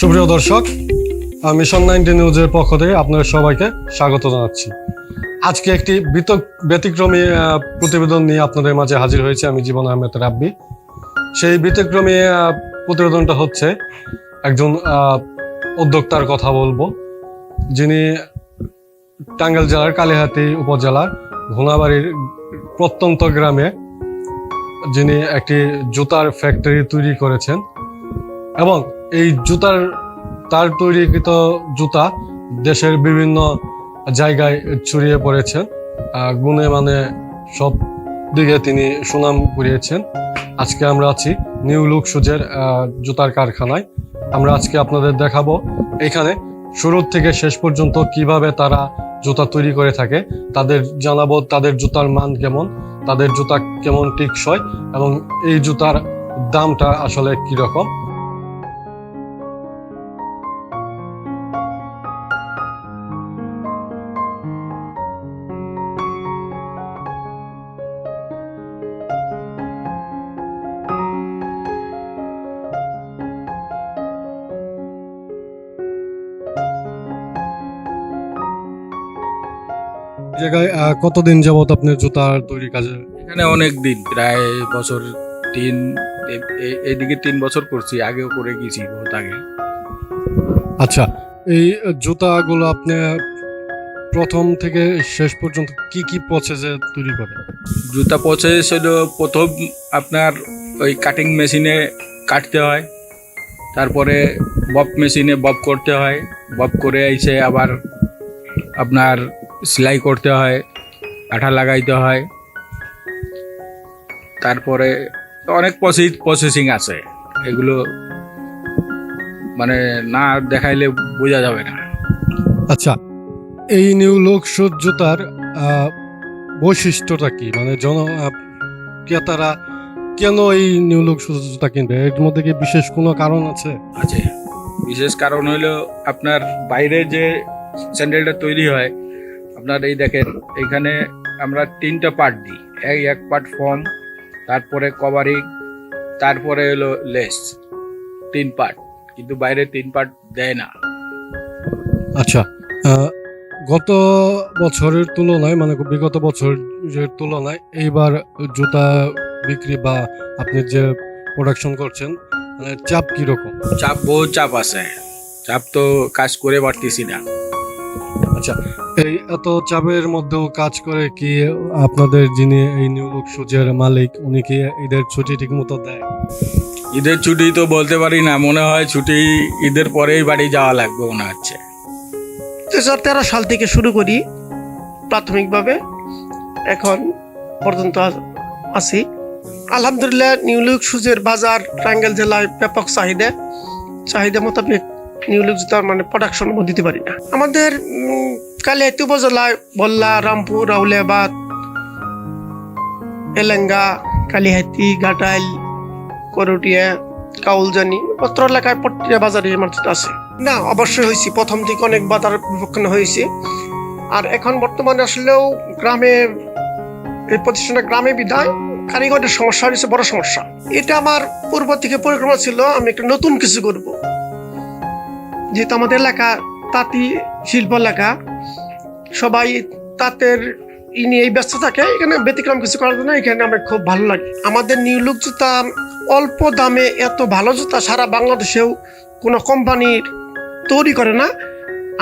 সুপ্রিয় দর্শক mission ninety নিউজের পক্ষ থেকে আপনাদের সবাইকে স্বাগত জানাচ্ছি। আজকে একটি ব্যতিক্রমী প্রতিবেদন নিয়ে আপনাদের মাঝে হাজির হয়েছে আমি জীবন আহমেদ রাব্বি। সেই ব্যতিক্রমী প্রতিবেদনটা হচ্ছে একজন উদ্যোক্তার কথা বলব। যিনি টাঙ্গাইল জেলার কালিহাতি উপজেলার ঘোনাবাড়ির প্রত্যন্ত গ্রামে যিনি একটি জুতার ফ্যাক্টরি তৈরি করেছেন এবং এই জুতার, তার তৈরিকৃত জুতা দেশের বিভিন্ন জায়গায় ছড়িয়ে পড়েছে। গুণে মানে সব দিকে তিনি সুনাম কুড়িয়েছেন। আজকে আমরা আছি নিউ লুক সুজের জুতার কারখানায়। আমরা আজকে আপনাদের দেখাবো এখানে শুরু থেকে শেষ পর্যন্ত কীভাবে তারা জুতা তৈরি করে থাকে, তাদের জানাব তাদের জুতার মান কেমন, তাদের জুতা কেমন টিকসই এবং এই জুতার দামটা আসলে কীরকম। জায়গায় আহ, কতদিন যাবত আপনি জুতার তৈরি কাজে? এখানে অনেক দিন প্রায় বছর তিন এ- এ- এদিকে তিন বছর করছি আগেও করে গেছি বহুত আগে। আচ্ছা এই জুতাগুলো আপনি প্রথম থেকে শেষ পর্যন্ত কি কি প্রসেসে তৈরি করেন? জুতা প্রসেস হলো প্রথম আপনার ওই কাটিং মেশিনে কাটতে হয় তারপরে বব মেশিনে বব করতে হয় বব করে এসে আবার আপনার সেলাই করতে হয় আঠা লাগাইতে হয়। তারপরে অনেক প্রসেস প্রসেসিং আছে। এগুলো মানে না দেখাইলে বোঝা যাবে না। আচ্ছা এই নিউ লোক জুতার আহ, বৈশিষ্ট্যটা কি? মানে জন ক্রেতারা কেন এই নিউ লোক জুতা কিনবে? এর মধ্যে কি বিশেষ কোনো কারণ আছে? আছে। বিশেষ কারণ হইল আপনার বাইরে যে স্যান্ডেলটা তৈরি হয় আপনার এই দেখেন এখানে আমরা তিনটা পার্ট দিই। এই এক পার্ট ফর্ম তারপরে কভারিং তারপরে হলো লেস তিন পার্ট কিন্তু বাইরে তিন পার্ট দেয় না। আচ্ছা গত বছরের তুলনায় মানে বিগত বছরের তুলনায় এইবার জুতা বিক্রি বা আপনি যে প্রোডাকশন করছেন মানে চাপ কীরকম? চাপ বহুত চাপ আছে। চাপ তো কাজ করে পারতেছি না। আচ্ছা এই এত চাপের মধ্যেও কাজ করে কি আপনাদের যিনি এই নিউ লুক সুজের মালিক উনি কি ঈদের ছুটি ঠিক মতো দেয়? ঈদের ছুটি তো বলতে পারি না মনে হয় ছুটি ঈদের পরেই বাড়ি যাওয়া লাগবে মনে হচ্ছে। দু হাজার তেরো সাল থেকে শুরু করি প্রাথমিকভাবে। এখন পর্যন্ত আছি। আলহামদুলিল্লাহ নিউলিক সুজের বাজার টাঙ্গাইল জেলায় ব্যাপক চাহিদা। চাহিদা মোতাবেক নিউলিক মানে প্রোডাকশন দিতে পারি না। আমাদের উম, কালিয়াতি উপজেলায় বল্লা রামপুর রাউলিয়াবাদ এলেঙ্গা কালিহাতি ঘাটাইল করটিয়া কাউলজানি অত্র এলাকায় প্রত্যেকটা বাজারে আমার আছে। না অবশ্যই হয়েছি। প্রথম থেকে অনেক বাধার বিপক্ষে হয়েছি। আর এখন বর্তমানে আসলেও গ্রামে এই প্রতিষ্ঠানটা গ্রামে বিধায় কারিগরের সমস্যা হয়েছে বড় সমস্যা। এটা আমার পূর্ব থেকে পরিক্রমা ছিল আমি একটা নতুন কিছু করব। যেহেতু আমাদের এলাকা তাঁতি শিল্প এলাকা, সবাই তাঁতের ই নিয়ে ব্যস্ত থাকে, এখানে ব্যতিক্রম কিছু করার জন্য এখানে আমার খুব ভালো লাগে। আমাদের নিউ লুক জুতা অল্প দামে এত ভালো জুতা সারা বাংলাদেশেও কোনো কোম্পানির তৈরি করে না।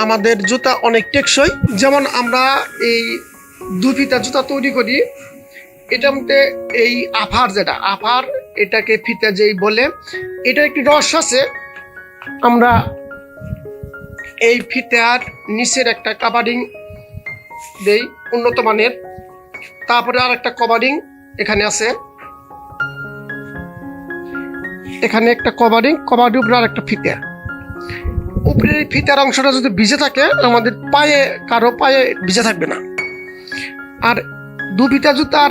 আমাদের জুতা অনেক টেকসই। যেমন আমরা এই দু ফিতা জুতা তৈরি করি, এটার মধ্যে এই আফার যেটা, আফার এটাকে ফিতা যেই বলে, এটার একটি রস আছে। আমরা এই ফিতার নিচের একটা কাভারিং দেই, উন্নত মানের। তারপরে আর একটা কভারিং এখানে আছে। এখানে একটা কভারিং কভারিং উপরে আর একটা ফিতা উপরের ফিতার অংশটা যদি ভিজে থাকে, আমাদের পায়ে, কারও পায়ে ভিজে থাকবে না। আর দু ফিতা জুতার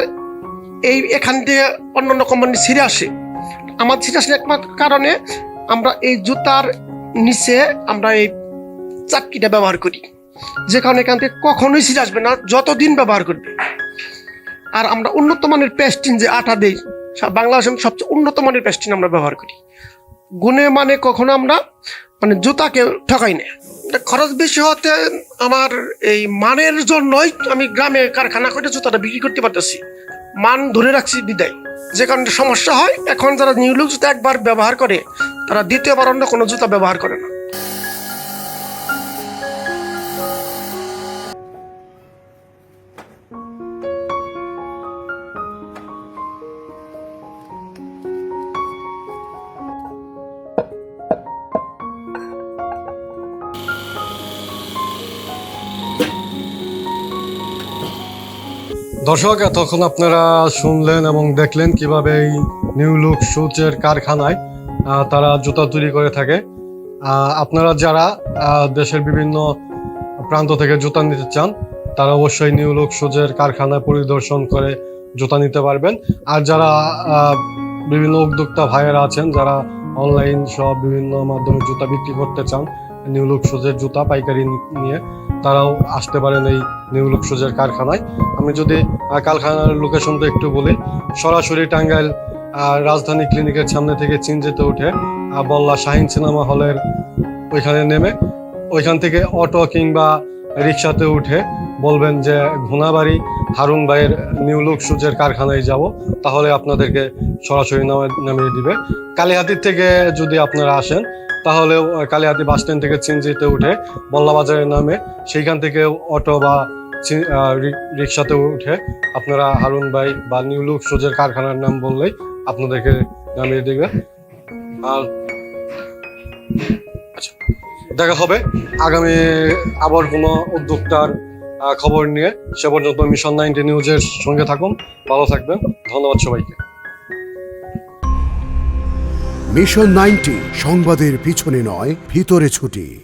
এই এখান দিয়ে অন্যান্য কোম্পানি ছিঁড়ে আসে। আমার ছিঁড়ে আসে একমাত্র কারণে আমরা এই জুতার নিচে আমরা এই চাক্কিটা ব্যবহার করি। যে কারণে এখান থেকে কখনোই ছিঁড়ে আসবে না, যতদিন ব্যবহার করবে। আর আমরা উন্নত মানের পেস্টিন যে আটা দেই বাংলাদেশের সবচেয়ে উন্নত মানের পেস্টিন আমরা ব্যবহার করি। গুণে মানে কখনো আমরা মানে জুতাকে ঠকাই না। খরচ বেশি হতে আমার এই মানের জন্যই আমি গ্রামে কারখানা করে জুতাটা বিক্রি করতে পারতেছি। মান ধরে রাখছি বিদায়। যে কারণে সমস্যা হয়, এখন যারা নিউ লুক জুতা একবার ব্যবহার করে, তারা দ্বিতীয়বার অন্য কোনো জুতা ব্যবহার করে না। দর্শক, এতক্ষণ আপনারা শুনলেন এবং দেখলেন কীভাবে এই নিউ লুক শুচের কারখানায় তারা জুতা তৈরি করে থাকে। আপনারা যারা দেশের বিভিন্ন প্রান্ত থেকে জুতা নিতে চান, তারা অবশ্যই নিউ লুক শুজের কারখানায় পরিদর্শন করে জুতা নিতে পারবেন। আর যারা বিভিন্ন উদ্যোক্তা ভাইয়েরা আছেন, যারা অনলাইন সব বিভিন্ন মাধ্যমে জুতা বিক্রি করতে চান নিউ সোজের জুতা, পাইকারি নিয়ে তারাও আসতে পারেন এই নিউ সোজের কারখানায়। আমি যদি কারখানার লোকেশনটা একটু বলি, সরাসরি টাঙ্গাইল রাজধানী ক্লিনিকের সামনে থেকে চিন যেতে উঠে বল্লা শাহিন সিনেমা হলের ওইখানে নেমে, ওইখান থেকে অটো কিংবা রিক্সাতে উঠে বলবেন যে ঘোনাবাড়ি, হারুন ভাইয়ের নিউ লুক সুজের কারখানায় যাব, তাহলে আপনাদেরকে সরাসরি নামে- নামিয়ে দিবে। কালীহাতির থেকে যদি আপনারা আসেন, তাহলে কালীহাতি বাস স্ট্যান্ড থেকে চিনজিতে উঠে বল্লা বাজারের নামে সেইখান থেকে অটো বা রিক্সাতে উঠে আপনারা হারুন ভাই বা নিউ লুক সুজের কারখানার নাম বললেই আপনাদেরকে নামিয়ে দিবে। আর আচ্ছা দেখা হবে। আগামী আবার কোনো উদ্যোক্তার খবর নিয়ে সে পর্যন্ত মিশন নাইনটি নিউজের সঙ্গে থাকুন। ভালো থাকবেন। ধন্যবাদ সবাইকে। মিশন নাইনটি সংবাদের পিছনে নয়, ভিতরে ছুটি।